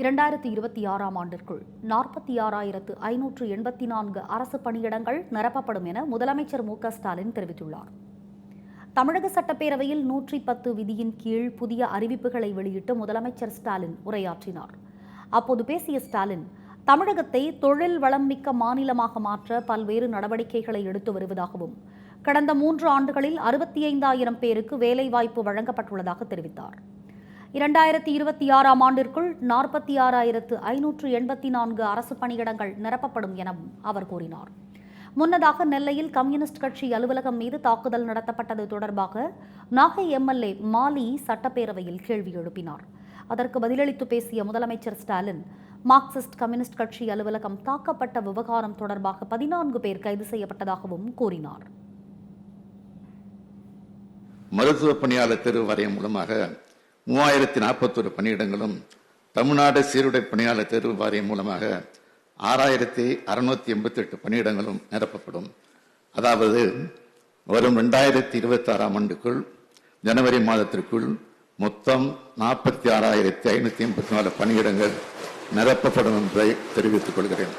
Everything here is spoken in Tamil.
இரண்டாயிரத்தி இருபத்தி ஆறாம் ஆண்டிற்குள் நாற்பத்தி ஆறாயிரத்து ஐநூற்று எண்பத்தி நான்கு அரசு பணியிடங்கள் நிரப்பப்படும் என முதலமைச்சர் மு ஸ்டாலின் தெரிவித்துள்ளார். தமிழக சட்டப்பேரவையில் நூற்றி பத்து விதியின் கீழ் புதிய அறிவிப்புகளை வெளியிட்டு முதலமைச்சர் ஸ்டாலின் உரையாற்றினார். அப்போது பேசிய ஸ்டாலின் தமிழகத்தை தொழில் வளம் மிக்க மாநிலமாக மாற்ற பல்வேறு நடவடிக்கைகளை எடுத்து வருவதாகவும் கடந்த மூன்று ஆண்டுகளில் அறுபத்தி ஐந்தாயிரம் பேருக்கு வேலைவாய்ப்பு வழங்கப்பட்டுள்ளதாக தெரிவித்தார். இரண்டாயிரத்தி இருபத்தி ஆறாம் ஆண்டிற்குள் நாற்பத்தி ஆறாயிரத்து ஐநூற்று எண்பத்தி நான்கு அரசு பணியிடங்கள் நிரப்பப்படும் எனவும் அவர் கூறினார். முன்னதாக நெல்லையில் கம்யூனிஸ்ட் கட்சி அலுவலகம் மீது தாக்குதல் நடத்தப்பட்டது தொடர்பாக நாகை எம்எல்ஏ மாலி சட்டப்பேரவையில் கேள்வி எழுப்பினார். அதற்கு பதிலளித்து பேசிய முதலமைச்சர் ஸ்டாலின் மார்க்சிஸ்ட் கம்யூனிஸ்ட் கட்சி அலுவலகம் தாக்கப்பட்ட விவகாரம் தொடர்பாக பதினான்கு பேர் கைது செய்யப்பட்டதாகவும் கூறினார். மருத்துவ பணியாளர் தேர்வு வாரியம் மூலமாக மூவாயிரத்தி நாற்பத்தொரு பணியிடங்களும் தமிழ்நாடு சீருடை பணியாளர் தேர்வு வாரியம் மூலமாக ஆறாயிரத்தி அறுநூத்தி எண்பத்தி எட்டு பணியிடங்களும் நிரப்பப்படும். அதாவது வரும் ரெண்டாயிரத்தி இருபத்தி ஆறாம் ஆண்டுக்குள் ஜனவரி மாதத்திற்குள் மொத்தம் நாற்பத்தி ஆறாயிரத்தி ஐநூத்தி எண்பத்தி நாலு பணியிடங்கள் நிரப்பப்படும் என்பதை தெரிவித்துக் கொள்கிறேன்.